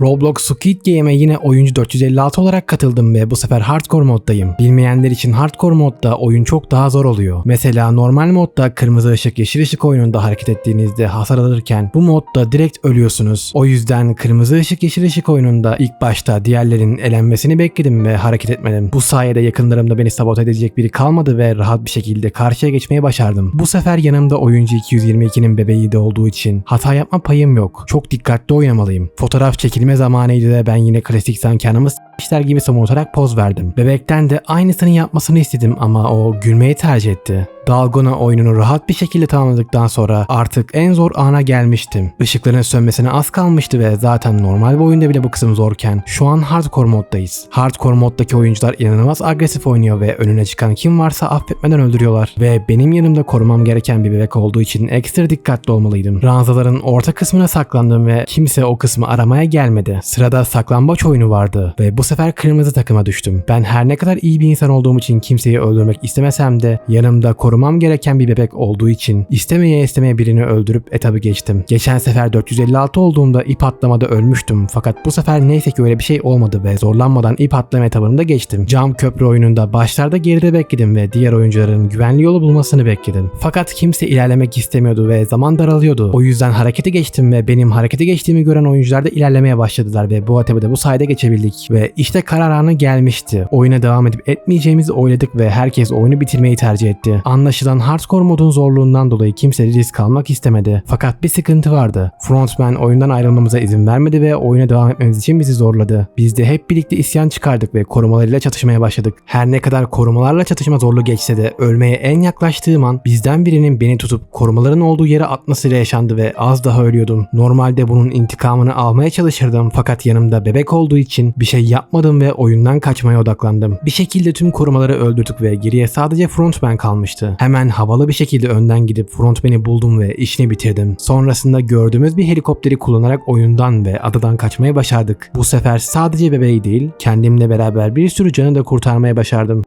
Roblox Squid Game'e yine oyuncu 456 olarak katıldım ve bu sefer hardcore moddayım. Bilmeyenler için hardcore modda oyun çok daha zor oluyor. Mesela normal modda kırmızı ışık yeşil ışık oyununda hareket ettiğinizde hasar alırken bu modda direkt ölüyorsunuz. O yüzden kırmızı ışık yeşil ışık oyununda ilk başta diğerlerin elenmesini bekledim ve hareket etmedim. Bu sayede yakınlarımda beni sabote edecek biri kalmadı ve rahat bir şekilde karşıya geçmeyi başardım. Bu sefer yanımda oyuncu 222'nin bebeği de olduğu için hata yapma payım yok. Çok dikkatli oynamalıyım. Fotoğraf çekilme zamanıydı da ben yine klasik sankanımı işler gibi somurtarak poz verdim. Bebekten de aynısını yapmasını istedim ama o gülmeyi tercih etti. Dalgona oyununu rahat bir şekilde tamamladıktan sonra artık en zor ana gelmiştim. Işıkların sönmesine az kalmıştı ve zaten normal bir oyunda bile bu kısım zorken şu an hardcore moddayız. Hardcore moddaki oyuncular inanılmaz agresif oynuyor ve önüne çıkan kim varsa affetmeden öldürüyorlar. Ve benim yanımda korumam gereken bir bebek olduğu için ekstra dikkatli olmalıydım. Ranzaların orta kısmına saklandım ve kimse o kısmı aramaya gelmedi. Sırada saklambaç oyunu vardı ve bu sefer kırmızı takıma düştüm. Ben her ne kadar iyi bir insan olduğum için kimseyi öldürmek istemesem de yanımda korumam gereken bir bebek olduğu için istemeye istemeye birini öldürüp etabı geçtim. Geçen sefer 456 olduğumda ip atlamada ölmüştüm fakat bu sefer neyse ki öyle bir şey olmadı ve zorlanmadan ip atlama etabını da geçtim. Cam köprü oyununda başlarda geride bekledim ve diğer oyuncuların güvenli yolu bulmasını bekledim. Fakat kimse ilerlemek istemiyordu ve zaman daralıyordu. O yüzden harekete geçtim ve benim harekete geçtiğimi gören oyuncular da ilerlemeye başladılar ve bu etabı da bu sayede geçebildik. Ve işte karar anı gelmişti. Oyuna devam edip etmeyeceğimizi oyladık ve herkes oyunu bitirmeyi tercih etti. Anlaşılan hardcore modun zorluğundan dolayı kimse risk almak istemedi. Fakat bir sıkıntı vardı. Frontman oyundan ayrılmamıza izin vermedi ve oyuna devam etmemiz için bizi zorladı. Biz de hep birlikte isyan çıkardık ve korumalarıyla çatışmaya başladık. Her ne kadar korumalarla çatışma zorlu geçse de ölmeye en yaklaştığım an bizden birinin beni tutup korumaların olduğu yere atmasıyla yaşandı ve az daha ölüyordum. Normalde bunun intikamını almaya çalışırdım fakat yanımda bebek olduğu için bir şey yapmadım ve oyundan kaçmaya odaklandım. Bir şekilde tüm korumaları öldürdük ve geriye sadece frontman kalmıştı. Hemen havalı bir şekilde önden gidip frontman'i buldum ve işini bitirdim. Sonrasında gördüğümüz bir helikopteri kullanarak oyundan ve adadan kaçmayı başardık. Bu sefer sadece bebeği değil, kendimle beraber bir sürü canı da kurtarmaya başardım.